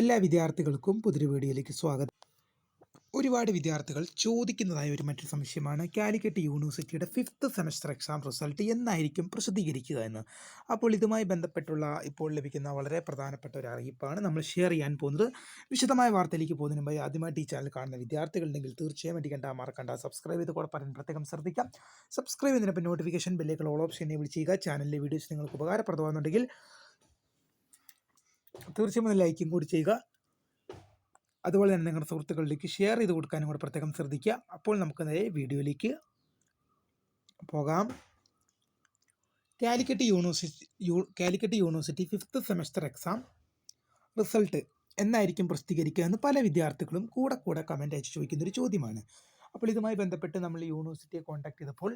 എല്ലാ വിദ്യാർത്ഥികൾക്കും പുതിയൊരു വീഡിയോയിലേക്ക് സ്വാഗതം. ഒരുപാട് വിദ്യാർത്ഥികൾ ചോദിക്കുന്നതായ ഒരു മറ്റൊരു സംശയമാണ് കാലിക്കറ്റ് യൂണിവേഴ്സിറ്റിയുടെ ഫിഫ്ത്ത് സെമസ്റ്റർ എക്സാം റിസൾട്ട് എന്നായിരിക്കും പ്രസിദ്ധീകരിക്കുക എന്ന്. അപ്പോൾ ഇതുമായി ബന്ധപ്പെട്ടുള്ള ഇപ്പോൾ ലഭിക്കുന്ന വളരെ പ്രധാനപ്പെട്ട ഒരു അറിയിപ്പാണ് നമ്മൾ ഷെയർ ചെയ്യാൻ പോകുന്നത്. വിശദമായ വാർത്തയിലേക്ക് പോകുന്നതിന് മുമ്പ് ആദ്യമായിട്ട് ഈ ചാനൽ കാണുന്ന വിദ്യാർത്ഥികളുണ്ടെങ്കിൽ തീർച്ചയായും അടിക്കേണ്ട മറക്കണ്ട സബ്സ്ക്രൈബ് ചെയ്ത് കൂടെ പറയാൻ പ്രത്യേകം ശ്രദ്ധിക്കാം. സബ്സ്ക്രൈബ് ചെയ്തതിനൊപ്പം നോട്ടിഫിക്കേഷൻ ബില്ലേക്കുള്ള ഓൾ ഓപ്ഷൻ എനേബിൾ ചെയ്യുക. ചാനലിലെ വീഡിയോസ് നിങ്ങൾക്ക് ഉപകാരപ്രദമാകുന്നുണ്ടെങ്കിൽ തീർച്ചയായും ലൈക്കും കൂടി ചെയ്യുക. അതുപോലെ തന്നെ നിങ്ങളുടെ സുഹൃത്തുക്കളിലേക്ക് ഷെയർ ചെയ്ത് കൊടുക്കാനും കൂടെ പ്രത്യേകം ശ്രദ്ധിക്കുക. അപ്പോൾ നമുക്ക് നേരെ വീഡിയോയിലേക്ക് പോകാം. Calicut university U Calicut university fifth semester exam result എന്നായിരിക്കും പ്രസിദ്ധീകരിക്കുക എന്ന് പല വിദ്യാർത്ഥികളും കൂടെ കൂടെ കമന്റ് അയച്ച് ചോദിക്കുന്ന ഒരു ചോദ്യമാണ്. അപ്പോൾ ഇതുമായി ബന്ധപ്പെട്ട് നമ്മൾ യൂണിവേഴ്സിറ്റിയെ കോൺടാക്ട് ചെയ്തപ്പോൾ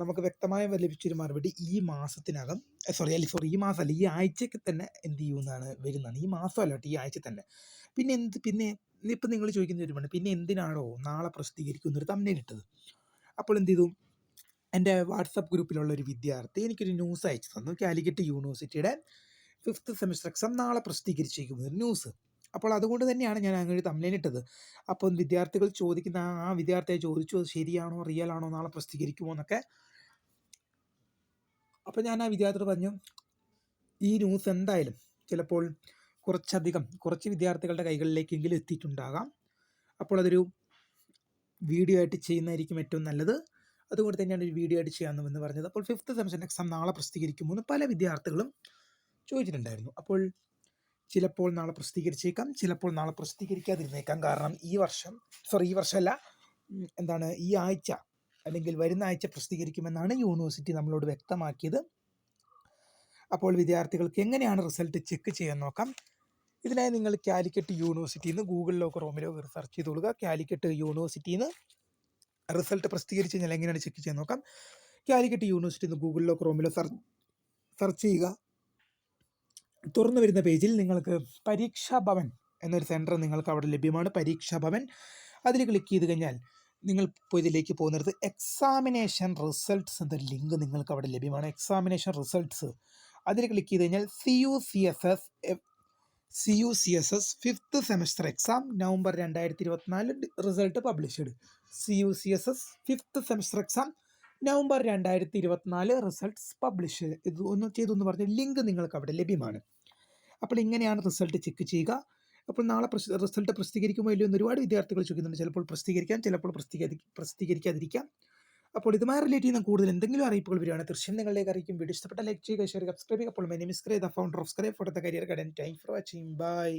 നമുക്ക് വ്യക്തമായ ലഭിച്ചൊരു മറുപടി ഈ മാസത്തിനകം സോറി അല്ല സോറി ഈ മാസം അല്ല ഈ ആഴ്ചയ്ക്ക് തന്നെ എന്ത് ചെയ്യുമെന്നാണ് വരുന്നതാണ് ഈ മാസം അല്ല ഈ ആഴ്ച തന്നെ. പിന്നെ എന്ത് പിന്നെ ഇപ്പം നിങ്ങൾ ചോദിക്കുന്ന ഒരു പണി പിന്നെ എന്തിനാണോ നാളെ പ്രസിദ്ധീകരിക്കുന്ന ഒരു തമ്മിൽ ഇട്ടത്? അപ്പോൾ എന്ത് ചെയ്തു? എന്റെ വാട്സപ്പ് ഗ്രൂപ്പിലുള്ള ഒരു വിദ്യാർത്ഥി എനിക്കൊരു ന്യൂസ് അയച്ചു തന്നു. കാലിക്കറ്റ് യൂണിവേഴ്സിറ്റിയുടെ ഫിഫ്ത്ത് സെമിസ്റ്റർ എക്സാം നാളെ പ്രസിദ്ധീകരിച്ചേക്കുന്ന ഒരു ന്യൂസ് അപ്പോൾ അതുകൊണ്ട് തന്നെയാണ് ഞാൻ അങ്ങനെ തമ്മിലിട്ടത് അപ്പോൾ വിദ്യാർത്ഥികൾ ചോദിക്കുന്ന ആ- വിദ്യാർത്ഥിയെ ചോദിച്ചു അത് ശരിയാണോ റിയൽ ആണോ നാളെ പ്രസിദ്ധീകരിക്കുമോ എന്നൊക്കെ. അപ്പോൾ ഞാൻ ആ വിദ്യാർത്ഥിയോട് പറഞ്ഞു ഈ ന്യൂസ് എന്തായാലും ചിലപ്പോൾ കുറച്ചധികം കുറച്ച് വിദ്യാർത്ഥികളുടെ കൈകളിലേക്കെങ്കിലും എത്തിയിട്ടുണ്ടാകാം. അപ്പോൾ അതൊരു വീഡിയോ ആയിട്ട് ചെയ്യുന്നതായിരിക്കും ഏറ്റവും നല്ലത്. അതുകൊണ്ട് തന്നെയാണ് ഒരു വീഡിയോ ആയിട്ട് ചെയ്യാമെന്ന് പറഞ്ഞത്. അപ്പോൾ ഫിഫ്ത്ത് സെമസ്റ്റർ എക്സാം നാളെ പ്രസിദ്ധീകരിക്കുമോ എന്ന് പല വിദ്യാർത്ഥികളും ചോദിച്ചിട്ടുണ്ടായിരുന്നു. അപ്പോൾ ചിലപ്പോൾ നാളെ പ്രസിദ്ധീകരിച്ചേക്കാം ചിലപ്പോൾ നാളെ പ്രസിദ്ധീകരിക്കാതിരുന്നേക്കാം. കാരണം ഈ വർഷം സോറി ഈ വർഷമല്ല എന്താണ് ഈ ആഴ്ച അല്ലെങ്കിൽ വരുന്ന ആഴ്ച പ്രസിദ്ധീകരിക്കുമെന്നാണ് യൂണിവേഴ്സിറ്റി നമ്മളോട് വ്യക്തമാക്കിയത്. അപ്പോൾ വിദ്യാർത്ഥികൾക്ക് എങ്ങനെയാണ് റിസൾട്ട് ചെക്ക് ചെയ്യാൻ നോക്കാം. ഇതിനായി നിങ്ങൾ കാലിക്കറ്റ് യൂണിവേഴ്സിറ്റിയിൽ നിന്ന് ഗൂഗിളിലോ ക്രോമിലോ സെർച്ച് ചെയ്ത് കൊടുക്കുക. കാലിക്കറ്റ് യൂണിവേഴ്സിറ്റിയിൽ നിന്ന് റിസൾട്ട് പ്രസിദ്ധീകരിച്ച് കഴിഞ്ഞാൽ എങ്ങനെയാണ് ചെക്ക് ചെയ്യാൻ നോക്കാം. കാലിക്കറ്റ് യൂണിവേഴ്സിറ്റിയിൽ നിന്ന് ഗൂഗിളിലോ ക്രോമിലോ സെർച്ച് ചെയ്യുക. തുറന്നു വരുന്ന പേജിൽ നിങ്ങൾക്ക് പരീക്ഷാ ഭവൻ എന്നൊരു സെന്റർ നിങ്ങൾക്ക് അവിടെ ലഭ്യമാണ്. പരീക്ഷാ ഭവൻ. അതിൽ ക്ലിക്ക് ചെയ്ത് കഴിഞ്ഞാൽ നിങ്ങൾ ഇപ്പോൾ ഇതിലേക്ക് പോകുന്നിടത്ത് എക്സാമിനേഷൻ റിസൾട്ട്സ് എന്നൊരു ലിങ്ക് നിങ്ങൾക്ക് അവിടെ ലഭ്യമാണ്. എക്സാമിനേഷൻ റിസൾട്ട്സ് അതിൽ ക്ലിക്ക് ചെയ്ത് കഴിഞ്ഞാൽ C U C S S C U C S S fifth semester exam November രണ്ടായിരത്തി ഇരുപത്തിനാല് result published C U C S S fifth semester exam November രണ്ടായിരത്തി ഇരുപത്തിനാല് റിസൾട്ട്സ് പബ്ലിഷ് ഇത് ഒന്ന് ചെയ്തു എന്ന് പറഞ്ഞ ലിങ്ക് നിങ്ങൾക്ക് അവിടെ ലഭ്യമാണ്. അപ്പോൾ ഇങ്ങനെയാണ് റിസൾട്ട് ചെക്ക് ചെയ്യുക. അപ്പോൾ നാളെ റിസൾട്ട് പ്രസിദ്ധീകരിക്കുമോ ഇല്ലയോ എന്ന് ഒരുപാട് വിദ്യാർത്ഥികൾ ചോദിക്കുന്നുണ്ട്. ചിലപ്പോൾ പ്രസിദ്ധീകരിക്കാം ചിലപ്പോൾ പ്രസിദ്ധീകരി പ്രസിദ്ധീകരിക്കാതിരിക്കാം. അപ്പോൾ ഇതുമായി റിലേറ്റ് ചെയ്യുന്ന കൂടുതൽ എന്തെങ്കിലും അറിയിപ്പുകൾ വരികയാണ് തീർച്ചയായും നിങ്ങളിലേക്ക് അറിയിക്കും. വീഡിയോ ഇഷ്ടപ്പെട്ട ലൈക്ക് ചെയ്യുക ഷെയർ സബ്സ്ക്രൈബ് ചെയ്യുക. അപ്പോൾ my name the founder of scribe for the career guidance time for watching bye